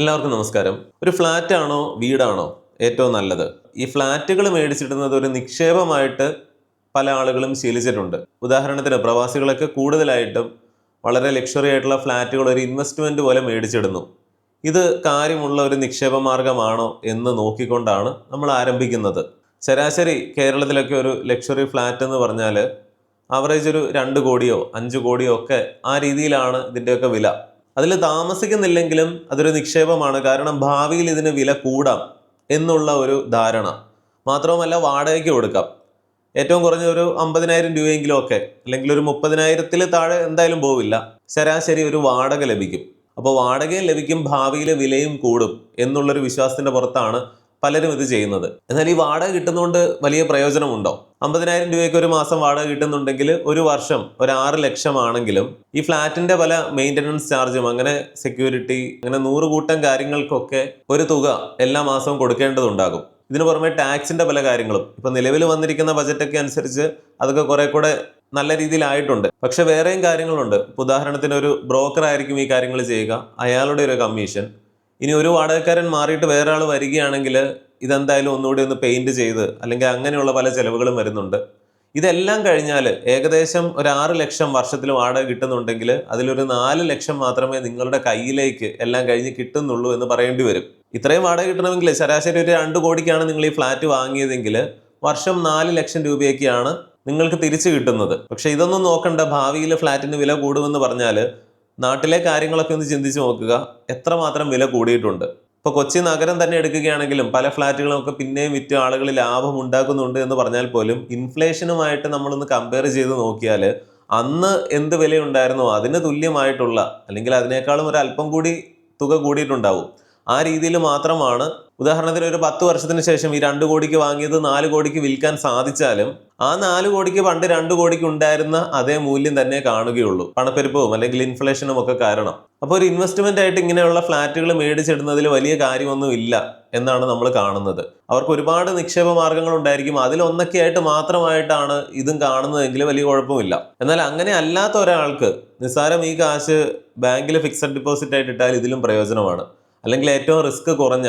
എല്ലാവർക്കും നമസ്കാരം. ഒരു ഫ്ലാറ്റ് ആണോ വീടാണോ ഏറ്റവും നല്ലത്? ഈ ഫ്ലാറ്റുകൾ മേടിച്ചിടുന്നത് ഒരു നിക്ഷേപമായിട്ട് പല ആളുകളും ശീലിച്ചിട്ടുണ്ട്. ഉദാഹരണത്തിന് പ്രവാസികളൊക്കെ കൂടുതലായിട്ടും വളരെ ലക്ഷറി ആയിട്ടുള്ള ഫ്ലാറ്റുകൾ ഒരു ഇൻവെസ്റ്റ്മെന്റ് പോലെ മേടിച്ചിടുന്നു. ഇത് കാര്യമുള്ള ഒരു നിക്ഷേപ മാർഗമാണോ എന്ന് നോക്കിക്കൊണ്ടാണ് നമ്മൾ ആരംഭിക്കുന്നത്. ശരാശരി കേരളത്തിലൊക്കെ ഒരു ലക്ഷറി ഫ്ലാറ്റ് എന്ന് പറഞ്ഞാൽ ആവറേജ് ഒരു രണ്ട് കോടിയോ അഞ്ച് കോടിയോ ഒക്കെ ആ രീതിയിലാണ് ഇതിന്റെയൊക്കെ വില. അതിൽ താമസിക്കുന്നില്ലെങ്കിലും അതൊരു നിക്ഷേപമാണ്. കാരണം ഭാവിയിൽ ഇതിന് വില കൂടാം എന്നുള്ള ഒരു ധാരണ. മാത്രവുമല്ല വാടകയ്ക്ക് കൊടുക്കാം. ഏറ്റവും കുറഞ്ഞ ഒരു അമ്പതിനായിരം രൂപയെങ്കിലും ഒക്കെ അല്ലെങ്കിൽ ഒരു മുപ്പതിനായിരത്തിൽ താഴെ എന്തായാലും പോവില്ല. ശരാശരി ഒരു വാടക ലഭിക്കും. അപ്പോൾ വാടകയും ലഭിക്കും ഭാവിയിലെ വിലയും കൂടും എന്നുള്ളൊരു വിശ്വാസത്തിന്റെ പുറത്താണ് പലരും ഇത് ചെയ്യുന്നത്. എന്നാൽ ഈ വാടക കിട്ടുന്നതുകൊണ്ട് വലിയ പ്രയോജനമുണ്ടോ? അമ്പതിനായിരം രൂപയ്ക്ക് ഒരു മാസം വാടക കിട്ടുന്നുണ്ടെങ്കിൽ ഒരു വർഷം ഒരു ആറ് ലക്ഷമാണെങ്കിലും ഈ ഫ്ലാറ്റിന്റെ പല മെയിന്റനൻസ് ചാർജും അങ്ങനെ സെക്യൂരിറ്റി അങ്ങനെ നൂറ് കൂട്ടം കാര്യങ്ങൾക്കൊക്കെ ഒരു തുക എല്ലാ മാസവും കൊടുക്കേണ്ടതുണ്ടാകും. ഇതിനു പുറമെ ടാക്സിന്റെ പല കാര്യങ്ങളും. ഇപ്പൊ നിലവിൽ വന്നിരിക്കുന്ന ബജറ്റൊക്കെ അനുസരിച്ച് അതൊക്കെ കുറെ കൂടെ നല്ല രീതിയിലായിട്ടുണ്ട്. പക്ഷെ വേറെയും കാര്യങ്ങളുണ്ട്. ഉദാഹരണത്തിന് ഒരു ബ്രോക്കർ ആയിരിക്കും ഈ കാര്യങ്ങൾ ചെയ്യുക. അയാളുടെ ഒരു കമ്മീഷൻ. ഇനി ഒരു വാടകക്കാരൻ മാറിയിട്ട് വേറെ ആൾ വരികയാണെങ്കിൽ ഇതെന്തായാലും ഒന്നുകൂടി ഒന്ന് പെയിന്റ് ചെയ്ത് അല്ലെങ്കിൽ അങ്ങനെയുള്ള പല ചിലവുകളും വരുന്നുണ്ട്. ഇതെല്ലാം കഴിഞ്ഞാൽ ഏകദേശം ഒരു ആറ് ലക്ഷം വർഷത്തിൽ വാടക കിട്ടുന്നുണ്ടെങ്കിൽ അതിലൊരു നാല് ലക്ഷം മാത്രമേ നിങ്ങളുടെ കയ്യിലേക്ക് എല്ലാം കഴിഞ്ഞ് കിട്ടുന്നുള്ളൂ എന്ന് പറയേണ്ടി വരും. ഇത്രയും വാടക കിട്ടണമെങ്കിൽ ശരാശരി ഒരു രണ്ട് കോടിക്കാണ് നിങ്ങൾ ഈ ഫ്ലാറ്റ് വാങ്ങിയതെങ്കിൽ വർഷം നാല് ലക്ഷം രൂപയൊക്കെയാണ് നിങ്ങൾക്ക് തിരിച്ചു കിട്ടുന്നത്. പക്ഷെ ഇതൊന്നും നോക്കണ്ട. ഭാവിയിൽ ഫ്ലാറ്റിന് വില കൂടുമെന്ന് പറഞ്ഞാൽ നാട്ടിലെ കാര്യങ്ങളൊക്കെ ഒന്ന് ചിന്തിച്ച് നോക്കുക. എത്രമാത്രം വില കൂടിയിട്ടുണ്ട്. ഇപ്പോൾ കൊച്ചി നഗരം തന്നെ എടുക്കുകയാണെങ്കിലും പല ഫ്ലാറ്റുകളും ഒക്കെ പിന്നെയും വിറ്റ് ആളുകൾ ലാഭം ഉണ്ടാക്കുന്നുണ്ട് എന്ന് പറഞ്ഞാൽ പോലും ഇൻഫ്ലേഷനുമായിട്ട് നമ്മളൊന്ന് കമ്പയർ ചെയ്ത് നോക്കിയാൽ അന്ന് എന്ത് വിലയുണ്ടായിരുന്നോ അതിന് തുല്യമായിട്ടുള്ള അല്ലെങ്കിൽ അതിനേക്കാളും ഒരു അല്പം കൂടി തുക കൂടിയിട്ടുണ്ടാവും. ആ രീതിയിൽ മാത്രമാണ്. ഉദാഹരണത്തിന് ഒരു പത്ത് വർഷത്തിന് ശേഷം ഈ രണ്ട് കോടിക്ക് വാങ്ങിയത് നാല് കോടിക്ക് വിൽക്കാൻ സാധിച്ചാലും ആ നാല് കോടിക്ക് പണ്ട് രണ്ട് കോടിക്ക് ഉണ്ടായിരുന്ന അതേ മൂല്യം തന്നെ കാണുകയുള്ളൂ. പണപ്പെരുപ്പവും അല്ലെങ്കിൽ ഇൻഫ്ലേഷനും ഒക്കെ കാരണം. അപ്പോൾ ഒരു ഇൻവെസ്റ്റ്മെന്റ് ആയിട്ട് ഇങ്ങനെയുള്ള ഫ്ലാറ്റുകൾ മേടിച്ചിടുന്നതിൽ വലിയ കാര്യമൊന്നും ഇല്ല എന്നാണ് നമ്മൾ കാണുന്നത്. അവർക്ക് ഒരുപാട് നിക്ഷേപ മാർഗങ്ങൾ ഉണ്ടായിരിക്കും. അതിലൊന്നൊക്കെ ആയിട്ട് മാത്രമായിട്ടാണ് ഇതും കാണുന്നതെങ്കിൽ വലിയ കുഴപ്പമില്ല. എന്നാൽ അങ്ങനെ അല്ലാത്ത ഒരാൾക്ക് നിസ്സാരം ഈ കാശ് ബാങ്കിൽ ഫിക്സഡ് ഡിപ്പോസിറ്റ് ആയിട്ട് ഇട്ടാൽ ഇതിലും പ്രയോജനമാണ്. അല്ലെങ്കിൽ ഏറ്റവും റിസ്ക് കുറഞ്ഞ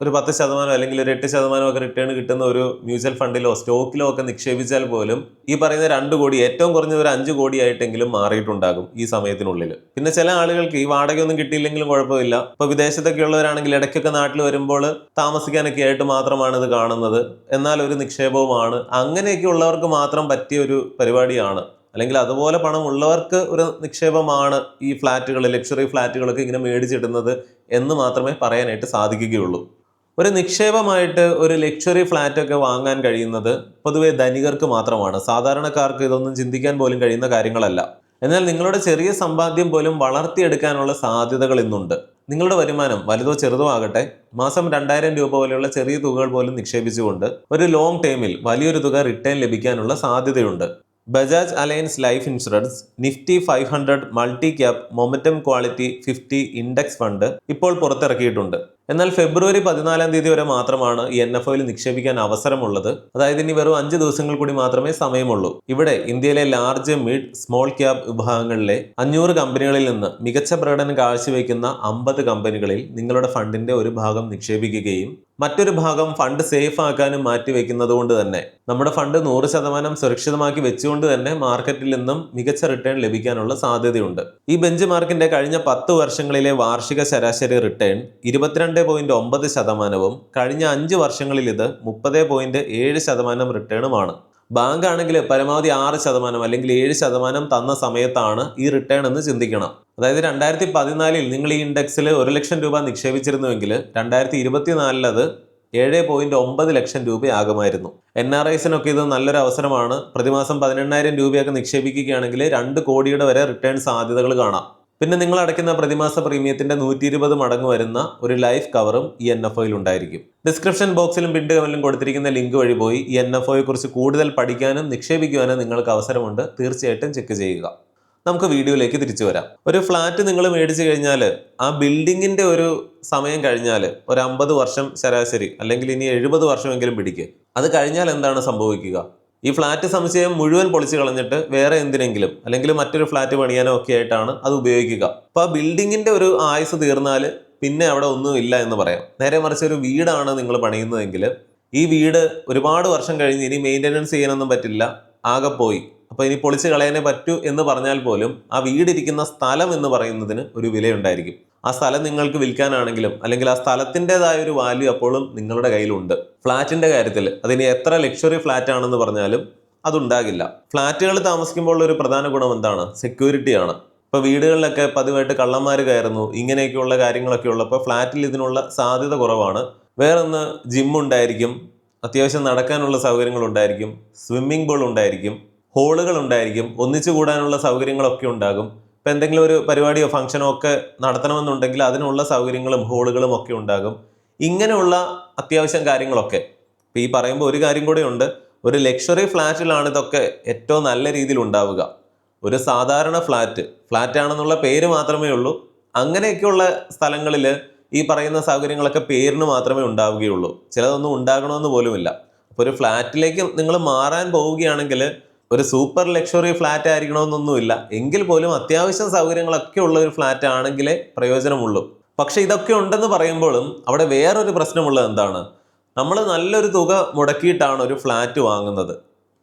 ഒരു പത്ത് ശതമാനം അല്ലെങ്കിൽ ഒരു എട്ട് ശതമാനം ഒക്കെ റിട്ടേൺ കിട്ടുന്ന ഒരു മ്യൂച്വൽ ഫണ്ടിലോ സ്റ്റോക്കിലോ ഒക്കെ നിക്ഷേപിച്ചാൽ പോലും ഈ പറയുന്ന രണ്ട് കോടി ഏറ്റവും കുറഞ്ഞ ഒരു അഞ്ച് കോടി ആയിട്ടെങ്കിലും മാറിയിട്ടുണ്ടാകും ഈ സമയത്തിനുള്ളിൽ. പിന്നെ ചില ആളുകൾക്ക് ഈ വാടകയൊന്നും കിട്ടിയില്ലെങ്കിലും കുഴപ്പമില്ല. ഇപ്പൊ വിദേശത്തൊക്കെ ഉള്ളവരാണെങ്കിൽ ഇടയ്ക്കൊക്കെ നാട്ടിൽ വരുമ്പോൾ താമസിക്കാനൊക്കെ ആയിട്ട് മാത്രമാണ് ഇത് കാണുന്നത്. എന്നാൽ ഒരു നിക്ഷേപവുമാണ്. അങ്ങനെയൊക്കെ ഉള്ളവർക്ക് മാത്രം പറ്റിയ ഒരു പരിപാടിയാണ്. അല്ലെങ്കിൽ അതുപോലെ പണം ഉള്ളവർക്ക് ഒരു നിക്ഷേപമാണ് ഈ ഫ്ലാറ്റുകൾ ലക്ഷറി ഫ്ലാറ്റുകളൊക്കെ ഇങ്ങനെ മേടിച്ചിടുന്നത് എന്ന് മാത്രമേ പറയാനായിട്ട് സാധിക്കുകയുള്ളൂ. ഒരു നിക്ഷേപമായിട്ട് ഒരു ലക്ഷറി ഫ്ലാറ്റ് ഒക്കെ വാങ്ങാൻ കഴിയുന്നത് പൊതുവെ ധനികർക്ക് മാത്രമാണ്. സാധാരണക്കാർക്ക് ഇതൊന്നും ചിന്തിക്കാൻ പോലും കഴിയുന്ന കാര്യങ്ങളല്ല. എന്നാൽ നിങ്ങളുടെ ചെറിയ സമ്പാദ്യം പോലും വളർത്തിയെടുക്കാനുള്ള സാധ്യതകൾ ഇന്നുണ്ട്. നിങ്ങളുടെ വരുമാനം വലുതോ ചെറുതോ ആകട്ടെ മാസം രണ്ടായിരം രൂപ പോലെയുള്ള ചെറിയ തുകകൾ പോലും നിക്ഷേപിച്ചുകൊണ്ട് ഒരു ലോങ് ടേമിൽ വലിയൊരു തുക റിട്ടേൺ ലഭിക്കാനുള്ള സാധ്യതയുണ്ട്. Bajaj Allianz life insurance Nifty five hundred multi cap momentum quality fifty index fund ഇപ്പോൾ പുറത്തിറക്കിയിട്ടുണ്ട്. എന്നാൽ ഫെബ്രുവരി പതിനാലാം തീയതി വരെ മാത്രമാണ് എൻ എഫ് ഒയിൽ നിക്ഷേപിക്കാൻ അവസരമുള്ളത്. അതായത് ഇനി വെറും അഞ്ച് ദിവസങ്ങൾ കൂടി മാത്രമേ സമയമുള്ളൂ. ഇവിടെ ഇന്ത്യയിലെ ലാർജ് മിഡ് സ്മോൾ ക്യാപ് വിഭാഗങ്ങളിലെ അഞ്ഞൂറ് കമ്പനികളിൽ നിന്ന് മികച്ച പ്രകടനം കാഴ്ചവെക്കുന്ന അമ്പത് കമ്പനികളിൽ നിങ്ങളുടെ ഫണ്ടിന്റെ ഒരു ഭാഗം നിക്ഷേപിക്കുകയും മറ്റൊരു ഭാഗം ഫണ്ട് സേഫ് ആക്കാനും മാറ്റിവെക്കുന്നത് കൊണ്ട് തന്നെ നമ്മുടെ ഫണ്ട് നൂറ് ശതമാനം സുരക്ഷിതമാക്കി വെച്ചുകൊണ്ട് തന്നെ മാർക്കറ്റിൽ നിന്നും മികച്ച റിട്ടേൺ ലഭിക്കാനുള്ള സാധ്യതയുണ്ട്. ഈ ബെഞ്ച് മാർക്കിന്റെ കഴിഞ്ഞ പത്ത് വർഷങ്ങളിലെ വാർഷിക ശരാശരി റിട്ടേൺ ഇരുപത്തിരണ്ട് പോയിന്റ് ഒമ്പത് ശതമാനവും കഴിഞ്ഞ അഞ്ച് വർഷങ്ങളിൽ ഇത് മുപ്പത് പോയിന്റ് ഏഴ് ശതമാനം റിട്ടേണുമാണ്. ബാങ്ക് ആണെങ്കിൽ പരമാവധി ആറ് ശതമാനം അല്ലെങ്കിൽ ഏഴ് ശതമാനം തന്ന സമയത്താണ് ഈ റിട്ടേൺ എന്ന് ചിന്തിക്കണം. അതായത് രണ്ടായിരത്തി പതിനാലിൽ നിങ്ങൾ ഈ ഇൻഡെക്സിൽ ഒരു ലക്ഷം രൂപ നിക്ഷേപിച്ചിരുന്നുവെങ്കിൽ രണ്ടായിരത്തി ഇരുപത്തിനാലിൽ അത് ഏഴ് പോയിന്റ് ഒമ്പത് ലക്ഷം രൂപയാകുമായിരുന്നു. എൻ ആർ ഐസിനൊക്കെ ഇത് നല്ലൊരു അവസരമാണ്. പ്രതിമാസം പതിനെണ്ണായിരം രൂപയൊക്കെ നിക്ഷേപിക്കുകയാണെങ്കിൽ രണ്ട് കോടിയുടെ വരെ റിട്ടേൺ സാധ്യതകൾ കാണാം. പിന്നെ നിങ്ങൾ അടയ്ക്കുന്ന പ്രതിമാസ പ്രീമിയത്തിന്റെ നൂറ്റി ഇരുപത് മടങ്ങ് വരുന്ന ഒരു ലൈഫ് കവറും ഈ എൻ എഫ് ഒയിൽ ഉണ്ടായിരിക്കും. ഡിസ്ക്രിപ്ഷൻ ബോക്സിലും പിണ്ട് കമന്റിലും കൊടുത്തിരിക്കുന്ന ലിങ്ക് വഴി പോയി ഈ എൻ എഫ് ഒയെ കുറിച്ച് കൂടുതൽ പഠിക്കാനും നിക്ഷേപിക്കുവാനും നിങ്ങൾക്ക് അവസരമുണ്ട്. തീർച്ചയായിട്ടും ചെക്ക് ചെയ്യുക. നമുക്ക് വീഡിയോയിലേക്ക് തിരിച്ചു വരാം. ഒരു ഫ്ലാറ്റ് നിങ്ങൾ മേടിച്ചു കഴിഞ്ഞാൽ ആ ബിൽഡിങ്ങിന്റെ ഒരു സമയം കഴിഞ്ഞാൽ ഒരു അമ്പത് വർഷം ശരാശരി അല്ലെങ്കിൽ ഇനി എഴുപത് വർഷമെങ്കിലും പിടിക്കുക അത് കഴിഞ്ഞാൽ എന്താണ് സംഭവിക്കുക? ഈ ഫ്ലാറ്റ് സമുച്ചയം മുഴുവൻ പൊളിച്ചു കളഞ്ഞിട്ട് വേറെ എന്തിനെങ്കിലും അല്ലെങ്കിൽ മറ്റൊരു ഫ്ലാറ്റ് പണിയാനോ ഒക്കെ ആയിട്ടാണ് അത് ഉപയോഗിക്കുക. അപ്പോൾ ആ ബിൽഡിങ്ങിന്റെ ഒരു ആയുസ് തീർന്നാൽ പിന്നെ അവിടെ ഒന്നും ഇല്ല എന്ന് പറയാം. നേരെ മറിച്ച് ഒരു വീടാണ് നിങ്ങൾ പണിയുന്നതെങ്കിൽ ഈ വീട് ഒരുപാട് വർഷം കഴിഞ്ഞ് ഇനി മെയിന്റനൻസ് ചെയ്യാനൊന്നും പറ്റില്ല ആകെ പോയി. അപ്പോൾ ഇനി പൊളിച്ച് കളയാനേ പറ്റൂ എന്ന് പറഞ്ഞാൽ പോലും ആ വീടിരിക്കുന്ന സ്ഥലം എന്ന് പറയുന്നതിന് ഒരു വിലയുണ്ടായിരിക്കും. ആ സ്ഥലം നിങ്ങൾക്ക് വിൽക്കാനാണെങ്കിലും അല്ലെങ്കിൽ ആ സ്ഥലത്തിന്റെതായ ഒരു വാല്യൂ അപ്പോഴും നിങ്ങളുടെ കയ്യിലുണ്ട്. ഫ്ലാറ്റിന്റെ കാര്യത്തിൽ അതിന് എത്ര ലക്ഷറി ഫ്ലാറ്റ് ആണെന്ന് പറഞ്ഞാലും അതുണ്ടാകില്ല. ഫ്ലാറ്റുകൾ താമസിക്കുമ്പോൾ ഒരു പ്രധാന ഗുണം എന്താണ്? സെക്യൂരിറ്റിയാണ് ഇപ്പോൾ ഇപ്പൊ വീടുകളിലൊക്കെ പതിവായിട്ട് കള്ളന്മാർ കയറുന്നു ഇങ്ങനെയൊക്കെയുള്ള കാര്യങ്ങളൊക്കെ ഉള്ളപ്പോൾ ഫ്ലാറ്റിൽ ഇതിനുള്ള സാധ്യത കുറവാണ്. വേറൊന്ന് ജിം ഉണ്ടായിരിക്കും അത്യാവശ്യം നടക്കാനുള്ള സൗകര്യങ്ങൾ ഉണ്ടായിരിക്കും സ്വിമ്മിംഗ് പൂൾ ഉണ്ടായിരിക്കും ഹോളുകൾ ഉണ്ടായിരിക്കും ഒന്നിച്ചു കൂടാനുള്ള സൗകര്യങ്ങളൊക്കെ ഉണ്ടാകും. ഇപ്പം എന്തെങ്കിലും ഒരു പരിപാടിയോ ഫംഗ്ഷനോ ഒക്കെ നടത്തണമെന്നുണ്ടെങ്കിൽ അതിനുള്ള സൗകര്യങ്ങളും ഹോളുകളും ഒക്കെ ഉണ്ടാകും. ഇങ്ങനെയുള്ള അത്യാവശ്യം കാര്യങ്ങളൊക്കെ. ഇപ്പം ഈ പറയുമ്പോൾ ഒരു കാര്യം കൂടെ ഉണ്ട്. ഒരു ലക്ഷറി ഫ്ലാറ്റിലാണ് ഇതൊക്കെ ഏറ്റവും നല്ല രീതിയിൽ ഉണ്ടാവുക. ഒരു സാധാരണ ഫ്ലാറ്റ് ഫ്ലാറ്റ് ആണെന്നുള്ള പേര് മാത്രമേ ഉള്ളൂ. അങ്ങനെയൊക്കെയുള്ള സ്ഥലങ്ങളിൽ ഈ പറയുന്ന സൗകര്യങ്ങളൊക്കെ പേരിന് മാത്രമേ ഉണ്ടാവുകയുള്ളൂ. ചിലതൊന്നും ഉണ്ടാകണമെന്ന് പോലുമില്ല. അപ്പോൾ ഒരു ഫ്ലാറ്റിലേക്ക് നിങ്ങൾ മാറാൻ പോവുകയാണെങ്കിൽ ഒരു സൂപ്പർ ലക്ഷറി ഫ്ലാറ്റ് ആയിരിക്കണമെന്നൊന്നുമില്ല. എങ്കിൽ പോലും അത്യാവശ്യം സൗകര്യങ്ങളൊക്കെ ഉള്ള ഒരു ഫ്ലാറ്റ് ആണെങ്കിലേ പ്രയോജനമുള്ളൂ. പക്ഷേ ഇതൊക്കെ ഉണ്ടെന്ന് പറയുമ്പോഴും അവിടെ വേറൊരു പ്രശ്നമുള്ളത് എന്താണ്? നമ്മൾ നല്ലൊരു തുക മുടക്കിയിട്ടാണ് ഒരു ഫ്ലാറ്റ് വാങ്ങുന്നത്.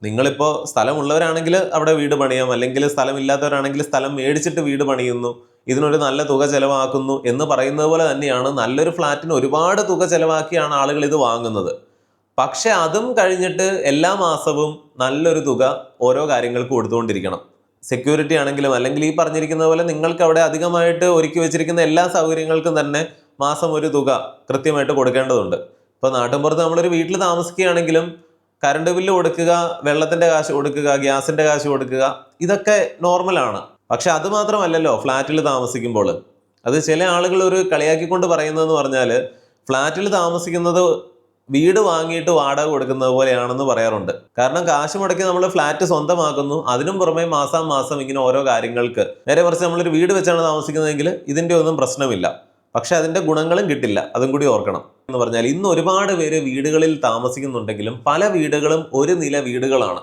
നിങ്ങളിപ്പോൾ സ്ഥലമുള്ളവരാണെങ്കിൽ അവിടെ വീട് പണിയാം. അല്ലെങ്കിൽ സ്ഥലമില്ലാത്തവരാണെങ്കിൽ സ്ഥലം മേടിച്ചിട്ട് വീട് പണിയുന്നു. ഇതിനൊരു നല്ല തുക ചിലവാക്കുന്നു എന്ന് പറയുന്നത് പോലെ തന്നെയാണ് നല്ലൊരു ഫ്ലാറ്റിന് ഒരുപാട് തുക ചിലവാക്കിയാണ് ആളുകൾ ഇത് വാങ്ങുന്നത്. പക്ഷെ അതും കഴിഞ്ഞിട്ട് എല്ലാ മാസവും നല്ലൊരു തുക ഓരോ കാര്യങ്ങൾക്ക് കൊടുത്തുകൊണ്ടിരിക്കണം. സെക്യൂരിറ്റി ആണെങ്കിലും അല്ലെങ്കിൽ ഈ പറഞ്ഞിരിക്കുന്ന പോലെ നിങ്ങൾക്ക് അവിടെ അധികമായിട്ട് ഒരുക്കി വെച്ചിരിക്കുന്ന എല്ലാ സൗകര്യങ്ങൾക്കും തന്നെ മാസം ഒരു തുക കൃത്യമായിട്ട് കൊടുക്കേണ്ടതുണ്ട്. ഇപ്പോൾ നാട്ടിൻപുറത്ത് നമ്മളൊരു വീട്ടിൽ താമസിക്കുകയാണെങ്കിലും കറണ്ട് ബില്ല് കൊടുക്കുക വെള്ളത്തിന്റെ കാശ് കൊടുക്കുക ഗ്യാസിന്റെ കാശ് കൊടുക്കുക ഇതൊക്കെ നോർമലാണ് പക്ഷെ അത് മാത്രമല്ലല്ലോ ഫ്ലാറ്റിൽ താമസിക്കുമ്പോൾ. അത് ചില ആളുകൾ ഒരു കളിയാക്കിക്കൊണ്ട് പറയുന്നതെന്ന് പറഞ്ഞാൽ ഫ്ലാറ്റിൽ താമസിക്കുന്നത് വീട് വാങ്ങിയിട്ട് വാടക കൊടുക്കുന്നത് പോലെയാണെന്ന് പറയാറുണ്ട്. കാരണം കാശ് മുടക്കി നമ്മൾ ഫ്ലാറ്റ് സ്വന്തമാക്കുന്നു. അതിനും പുറമെ മാസാം മാസം ഇങ്ങനെ ഓരോ കാര്യങ്ങൾക്ക്. നേരെ കുറച്ച് നമ്മളൊരു വീട് വെച്ചാണ് താമസിക്കുന്നതെങ്കിൽ ഇതിന്റെ ഒന്നും പ്രശ്നമില്ല. പക്ഷെ അതിന്റെ ഗുണങ്ങളും കിട്ടില്ല. അതും കൂടി ഓർക്കണം. എന്ന് പറഞ്ഞാൽ ഇന്ന് ഒരുപാട് പേര് വീടുകളിൽ താമസിക്കുന്നുണ്ടെങ്കിലും പല വീടുകളും ഒരു നില വീടുകളാണ്.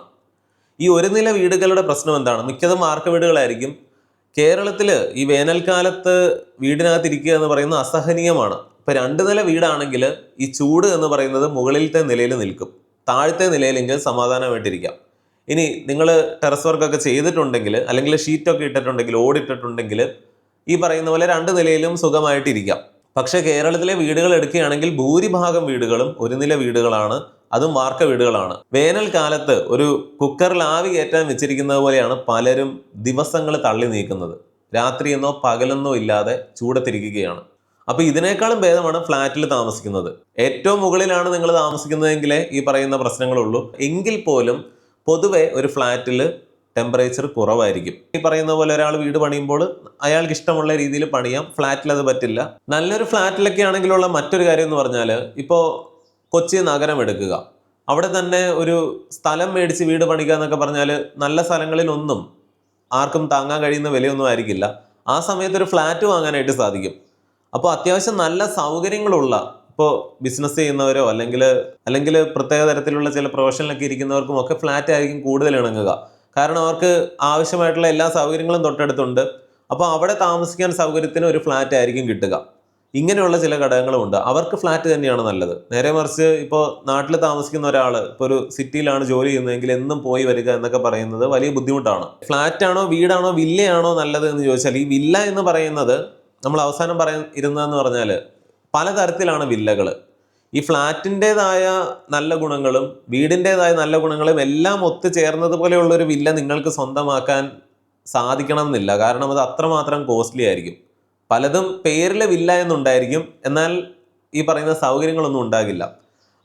ഈ ഒരു നില വീടുകളുടെ പ്രശ്നം എന്താണ്? മിക്കതും വാർക്ക വീടുകളായിരിക്കും. കേരളത്തിൽ ഈ വേനൽക്കാലത്ത് വീടിനകത്തിരിക്കുക എന്ന് പറയുന്നത് അസഹനീയമാണ്. ഇപ്പൊ രണ്ട് നില വീടാണെങ്കിൽ ഈ ചൂട് എന്ന് പറയുന്നത് മുകളിലത്തെ നിലയിൽ നിൽക്കും. താഴത്തെ നിലയിലെങ്കിൽ സമാധാനമായിട്ടിരിക്കാം. ഇനി നിങ്ങൾ ടെറസ് വർക്കൊക്കെ ചെയ്തിട്ടുണ്ടെങ്കിൽ അല്ലെങ്കിൽ ഷീറ്റൊക്കെ ഇട്ടിട്ടുണ്ടെങ്കിൽ ഓടിട്ടിട്ടുണ്ടെങ്കിൽ ഈ പറയുന്ന പോലെ രണ്ട് നിലയിലും സുഖമായിട്ടിരിക്കാം. പക്ഷേ കേരളത്തിലെ വീടുകൾ എടുക്കുകയാണെങ്കിൽ ഭൂരിഭാഗം വീടുകളും ഒരു നില വീടുകളാണ്. അതും വാർക്ക വീടുകളാണ്. വേനൽക്കാലത്ത് ഒരു കുക്കറിൽ ആവി കയറ്റാൻ വെച്ചിരിക്കുന്നത് പോലെയാണ് പലരും ദിവസങ്ങൾ തള്ളി നീക്കുന്നത്. രാത്രിയെന്നോ പകലെന്നോ ഇല്ലാതെ ചൂടത്തിരിക്കുകയാണ്. അപ്പൊ ഇതിനേക്കാളും ഭേദമാണ് ഫ്ലാറ്റിൽ താമസിക്കുന്നത്. ഏറ്റവും മുകളിലാണ് നിങ്ങൾ താമസിക്കുന്നതെങ്കിലേ ഈ പറയുന്ന പ്രശ്നങ്ങളുള്ളൂ. എങ്കിൽ പോലും പൊതുവെ ഒരു ഫ്ലാറ്റിൽ ടെമ്പറേച്ചർ കുറവായിരിക്കും. ഈ പറയുന്ന പോലെ ഒരാൾ വീട് പണിയുമ്പോൾ അയാൾക്ക് ഇഷ്ടമുള്ള രീതിയിൽ പണിയാം. ഫ്ലാറ്റിൽ അത് പറ്റില്ല. നല്ലൊരു ഫ്ലാറ്റിലൊക്കെ ആണെങ്കിലുള്ള മറ്റൊരു കാര്യം എന്ന് പറഞ്ഞാൽ ഇപ്പോൾ കൊച്ചി നഗരം എടുക്കുക. അവിടെ തന്നെ ഒരു സ്ഥലം മേടിച്ച് വീട് പണിക്കുക എന്നൊക്കെ പറഞ്ഞാൽ നല്ല സ്ഥലങ്ങളിലൊന്നും ആർക്കും താങ്ങാൻ കഴിയുന്ന വിലയൊന്നും ആയിരിക്കില്ല. ആ സമയത്ത് ഒരു ഫ്ലാറ്റ് വാങ്ങാനായിട്ട് സാധിക്കും. അപ്പോൾ അത്യാവശ്യം നല്ല സൗകര്യങ്ങളുള്ള ഇപ്പോൾ ബിസിനസ് ചെയ്യുന്നവരോ അല്ലെങ്കിൽ അല്ലെങ്കിൽ പ്രത്യേക തരത്തിലുള്ള ചില പ്രൊഫഷനിലൊക്കെ ഇരിക്കുന്നവർക്കും ഒക്കെ ഫ്ലാറ്റ് ആയിരിക്കും കൂടുതൽ ഇണങ്ങുക. കാരണം അവർക്ക് ആവശ്യമായിട്ടുള്ള എല്ലാ സൗകര്യങ്ങളും തൊട്ടടുത്തുണ്ട്. അപ്പോൾ അവിടെ താമസിക്കാൻ സൗകര്യത്തിന് ഒരു ഫ്ലാറ്റ് ആയിരിക്കും കിട്ടുക. ഇങ്ങനെയുള്ള ചില ഘടകങ്ങളുമുണ്ട് അവർക്ക് ഫ്ലാറ്റ് തന്നെയാണ് നല്ലത്. നേരെ മറിച്ച് ഇപ്പോൾ നാട്ടിൽ താമസിക്കുന്ന ഒരാൾ ഇപ്പോൾ ഒരു സിറ്റിയിലാണ് ജോലി ചെയ്യുന്നതെങ്കിൽ എന്നും പോയി വരിക എന്നൊക്കെ പറയുന്നത് വലിയ ബുദ്ധിമുട്ടാണ്. ഫ്ലാറ്റാണോ വീടാണോ വില്ലയാണോ നല്ലത് എന്ന് ചോദിച്ചാൽ ഈ വില്ല എന്ന് പറയുന്നത് നമ്മൾ അവസാനം പറയാൻ ഇരുന്നതെന്ന് പറഞ്ഞാൽ പലതരത്തിലാണ് വില്ലകൾ. ഈ ഫ്ലാറ്റിന്റെതായ നല്ല ഗുണങ്ങളും വീടിന്റെതായ നല്ല ഗുണങ്ങളും എല്ലാം ഒത്തുചേർന്നത് പോലെയുള്ളൊരു വില്ല നിങ്ങൾക്ക് സ്വന്തമാക്കാൻ സാധിക്കണം എന്നില്ല കാരണം അത് അത്രമാത്രം കോസ്റ്റ്ലി ആയിരിക്കും. പലതും പേരിലെ വില്ല എന്നുണ്ടായിരിക്കും. എന്നാൽ ഈ പറയുന്ന സൗകര്യങ്ങളൊന്നും ഉണ്ടാകില്ല.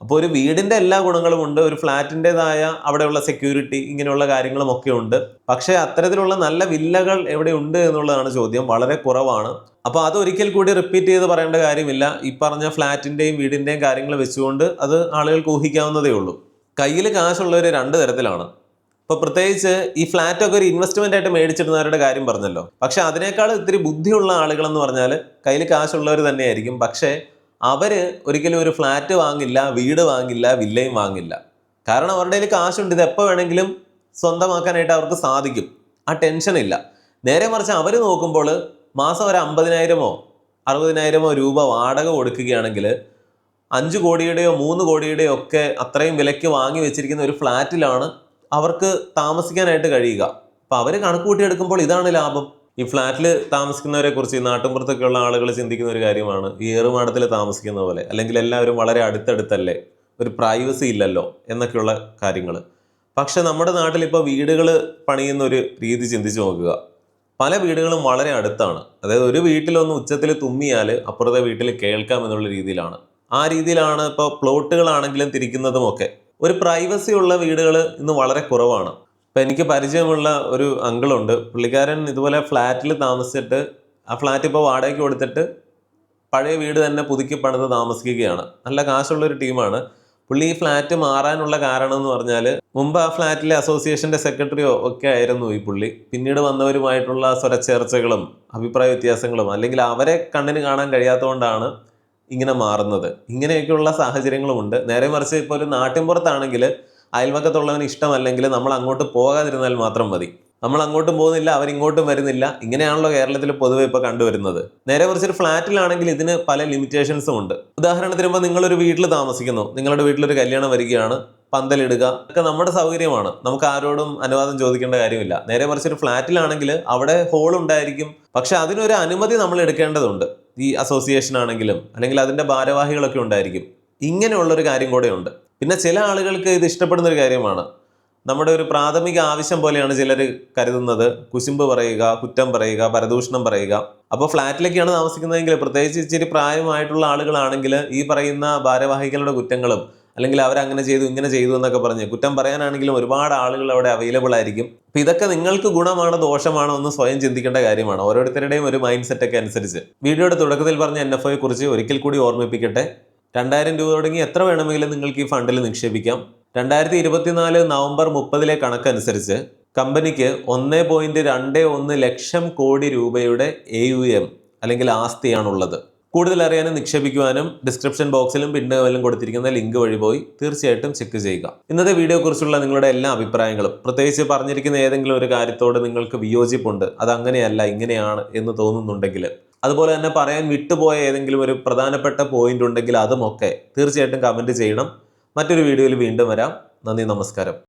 അപ്പോൾ ഒരു വീടിന്റെ എല്ലാ ഗുണങ്ങളും ഉണ്ട് ഒരു ഫ്ലാറ്റിന്റെതായ അവിടെയുള്ള സെക്യൂരിറ്റി ഇങ്ങനെയുള്ള കാര്യങ്ങളും ഒക്കെ ഉണ്ട്. പക്ഷേ അത്തരത്തിലുള്ള നല്ല വില്ലകൾ എവിടെ ഉണ്ട് എന്നുള്ളതാണ് ചോദ്യം വളരെ കുറവാണ്. അപ്പോൾ അത് ഒരിക്കൽ കൂടി റിപ്പീറ്റ് ചെയ്ത് പറയേണ്ട കാര്യമില്ല. ഈ പറഞ്ഞ ഫ്ലാറ്റിന്റെയും വീടിന്റെയും കാര്യങ്ങൾ വെച്ചുകൊണ്ട് അത് ആളുകൾക്ക് ഊഹിക്കാവുന്നതേ ഉള്ളൂ. കയ്യിൽ കാശുള്ളവർ രണ്ട് തരത്തിലാണ്. ഇപ്പോൾ പ്രത്യേകിച്ച് ഈ ഫ്ലാറ്റ് ഒക്കെ ഒരു ഇൻവെസ്റ്റ്മെന്റ് ആയിട്ട് മേടിച്ചിടുന്നവരുടെ കാര്യം പറഞ്ഞല്ലോ. പക്ഷേ അതിനേക്കാൾ ഇത്തിരി ബുദ്ധിയുള്ള ആളുകളെന്ന് പറഞ്ഞാൽ കയ്യിൽ കാശുള്ളവർ തന്നെയായിരിക്കും. പക്ഷേ അവർ ഒരിക്കലും ഒരു ഫ്ലാറ്റ് വാങ്ങില്ല വീട് വാങ്ങില്ല വില്ലയും വാങ്ങില്ല. കാരണം അവരുടെ കയ്യിൽ കാശുണ്ട് ഇത് എപ്പോൾ വേണമെങ്കിലും സ്വന്തമാക്കാനായിട്ട് അവർക്ക് സാധിക്കും. ആ ടെൻഷൻ ഇല്ല. നേരെ മറിച്ച് അവർ നോക്കുമ്പോൾ മാസം ഒരു അമ്പതിനായിരമോ അറുപതിനായിരമോ രൂപ വാടക കൊടുക്കുകയാണെങ്കിൽ അഞ്ച് കോടിയുടെയോ മൂന്ന് കോടിയുടെയോ ഒക്കെ അത്രയും വിലയ്ക്ക് വാങ്ങി വെച്ചിരിക്കുന്ന ഒരു ഫ്ലാറ്റിലാണ് അവർക്ക് താമസിക്കാനായിട്ട് കഴിയുക. അപ്പോൾ അവർ കണക്ക് കൂട്ടിയെടുക്കുമ്പോൾ ഇതാണ് ലാഭം. ഈ ഫ്ലാറ്റിൽ താമസിക്കുന്നവരെ കുറിച്ച് ഈ നാട്ടിൻപുറത്തൊക്കെ ഉള്ള ആളുകൾ ചിന്തിക്കുന്ന ഒരു കാര്യമാണ് ഈ ഏറുമാടത്തിൽ താമസിക്കുന്ന പോലെ അല്ലെങ്കിൽ എല്ലാവരും വളരെ അടുത്തടുത്തല്ലേ ഒരു പ്രൈവസി ഇല്ലല്ലോ എന്നൊക്കെയുള്ള കാര്യങ്ങൾ. പക്ഷെ നമ്മുടെ നാട്ടിൽ ഇപ്പോൾ വീടുകൾ പണിയുന്ന ഒരു രീതി ചിന്തിച്ച് നോക്കുക. പല വീടുകളും വളരെ അടുത്താണ്. അതായത് ഒരു വീട്ടിലൊന്ന് ഉച്ചത്തിൽ തുമ്മിയാൽ അപ്പുറത്തെ വീട്ടിൽ കേൾക്കാം എന്നുള്ള രീതിയിലാണ്. ആ രീതിയിലാണ് ഇപ്പോൾ പ്ലോട്ടുകളാണെങ്കിലും തിരിക്കുന്നതുമൊക്കെ. ഒരു പ്രൈവസി ഉള്ള വീടുകൾ ഇന്ന് വളരെ കുറവാണ്. ഇപ്പം എനിക്ക് പരിചയമുള്ള ഒരു അങ്കിളുണ്ട്. പുള്ളിക്കാരൻ ഇതുപോലെ ഫ്ലാറ്റിൽ താമസിച്ചിട്ട് ആ ഫ്ലാറ്റ് ഇപ്പോൾ വാടകയ്ക്ക് കൊടുത്തിട്ട് പഴയ വീട് തന്നെ പുതുക്കി പണിത് താമസിക്കുകയാണ്. നല്ല കാശുള്ളൊരു ടീമാണ്. പുള്ളി ഈ ഫ്ലാറ്റ് മാറാനുള്ള കാരണം എന്ന് പറഞ്ഞാൽ മുമ്പ് ആ ഫ്ലാറ്റിലെ അസോസിയേഷന്റെ സെക്രട്ടറിയോ ഒക്കെ ആയിരുന്നു ഈ പുള്ളി. പിന്നീട് വന്നവരുമായിട്ടുള്ള സ്വരച്ചേർച്ചകളും അഭിപ്രായ വ്യത്യാസങ്ങളും അല്ലെങ്കിൽ അവരെ കണ്ണിന് കാണാൻ കഴിയാത്തതുകൊണ്ടാണ് ഇങ്ങനെ മാറുന്നത്. ഇങ്ങനെയൊക്കെയുള്ള സാഹചര്യങ്ങളുമുണ്ട്. നേരെ മറിച്ച് ഇപ്പോൾ ഒരു നാട്ടിൻപുറത്താണെങ്കിൽ അയൽവക്കത്തുള്ളവന് ഇഷ്ടമല്ലെങ്കിൽ നമ്മൾ അങ്ങോട്ട് പോകാതിരുന്നാൽ മാത്രം മതി. നമ്മൾ അങ്ങോട്ടും പോകുന്നില്ല അവരിങ്ങോട്ടും വരുന്നില്ല. ഇങ്ങനെയാണല്ലോ കേരളത്തിൽ പൊതുവെ ഇപ്പോൾ കണ്ടുവരുന്നത്. നേരെ കുറിച്ചൊരു ഫ്ലാറ്റിലാണെങ്കിൽ ഇതിന് പല ലിമിറ്റേഷൻസും ഉണ്ട്. ഉദാഹരണത്തിന് ഇപ്പോൾ നിങ്ങളൊരു വീട്ടിൽ താമസിക്കുന്നു. നിങ്ങളുടെ വീട്ടിലൊരു കല്യാണം വരികയാണ്. പന്തലിടുക ഒക്കെ നമ്മുടെ സൗകര്യമാണ്. നമുക്ക് ആരോടും അനുവാദം ചോദിക്കേണ്ട കാര്യമില്ല. നേരെ മറിച്ച് ഒരു ഫ്ലാറ്റിലാണെങ്കിൽ അവിടെ ഹോൾ ഉണ്ടായിരിക്കും. പക്ഷെ അതിനൊരു അനുമതി നമ്മൾ എടുക്കേണ്ടതുണ്ട്. ഈ അസോസിയേഷൻ ആണെങ്കിലും അല്ലെങ്കിൽ അതിന്റെ ഭാരവാഹികളൊക്കെ ഉണ്ടായിരിക്കും. ഇങ്ങനെയുള്ളൊരു കാര്യം കൂടെ ഉണ്ട് പിന്നെ ചില ആളുകൾക്ക് ഇത് ഇഷ്ടപ്പെടുന്ന ഒരു കാര്യമാണ്. നമ്മുടെ ഒരു പ്രാഥമിക ആവശ്യം പോലെയാണ് ചിലർ കരുതുന്നത്. കുശുമ്പ് പറയുക കുറ്റം പറയുക പരദൂഷണം പറയുക. അപ്പോൾ ഫ്ലാറ്റിലേക്കാണ് താമസിക്കുന്നതെങ്കിൽ പ്രത്യേകിച്ച് ഇച്ചിരി പ്രായമായിട്ടുള്ള ആളുകളാണെങ്കിൽ ഈ പറയുന്ന ഭാരവാഹികളുടെ കുറ്റങ്ങളും അല്ലെങ്കിൽ അവരങ്ങനെ ചെയ്തു ഇങ്ങനെ ചെയ്തു എന്നൊക്കെ പറഞ്ഞ് കുറ്റം പറയാനാണെങ്കിലും ഒരുപാട് ആളുകൾ അവിടെ അവൈലബിൾ ആയിരിക്കും. അപ്പം ഇതൊക്കെ നിങ്ങൾക്ക് ഗുണമാണോ ദോഷമാണോ എന്ന് സ്വയം ചിന്തിക്കേണ്ട കാര്യമാണ്. ഓരോരുത്തരുടെയും ഒരു മൈൻഡ് സെറ്റൊക്കെ അനുസരിച്ച്. വീഡിയോയുടെ തുടക്കത്തിൽ പറഞ്ഞ എൻ എഫ് കുറിച്ച് ഒരിക്കൽ കൂടി ഓർമ്മിപ്പിക്കട്ടെ. രണ്ടായിരം രൂപ തുടങ്ങി എത്ര വേണമെങ്കിലും നിങ്ങൾക്ക് ഈ ഫണ്ടിൽ നിക്ഷേപിക്കാം. രണ്ടായിരത്തി ഇരുപത്തിനാല് നവംബർ മുപ്പതിലെ കണക്കനുസരിച്ച് കമ്പനിക്ക് ഒന്ന് പോയിന്റ് രണ്ട് ഒന്ന് ലക്ഷം കോടി രൂപയുടെ എ യു എം അല്ലെങ്കിൽ ആസ്തിയാണുള്ളത്. കൂടുതൽ അറിയാനും നിക്ഷേപിക്കുവാനും ഡിസ്ക്രിപ്ഷൻ ബോക്സിലും പിന്നുകളിലും കൊടുത്തിരിക്കുന്ന ലിങ്ക് വഴി പോയി തീർച്ചയായിട്ടും ചെക്ക് ചെയ്യുക. ഇന്നത്തെ വീഡിയോയെക്കുറിച്ചുള്ള നിങ്ങളുടെ എല്ലാ അഭിപ്രായങ്ങളും പ്രത്യേകിച്ച് പറഞ്ഞിരിക്കുന്ന ഏതെങ്കിലും ഒരു കാര്യത്തോട് നിങ്ങൾക്ക് വിയോജിപ്പുണ്ട് അത് അങ്ങനെയല്ല ഇങ്ങനെയാണ് എന്ന് തോന്നുന്നുണ്ടെങ്കിൽ അതുപോലെ തന്നെ പറയാൻ വിട്ടുപോയ ഏതെങ്കിലും ഒരു പ്രധാനപ്പെട്ട പോയിന്റ് ഉണ്ടെങ്കിൽ അതുമൊക്കെ തീർച്ചയായിട്ടും കമന്റ് ചെയ്യണം. മറ്റൊരു വീഡിയോയിൽ വീണ്ടും വരാം. നന്ദി നമസ്കാരം.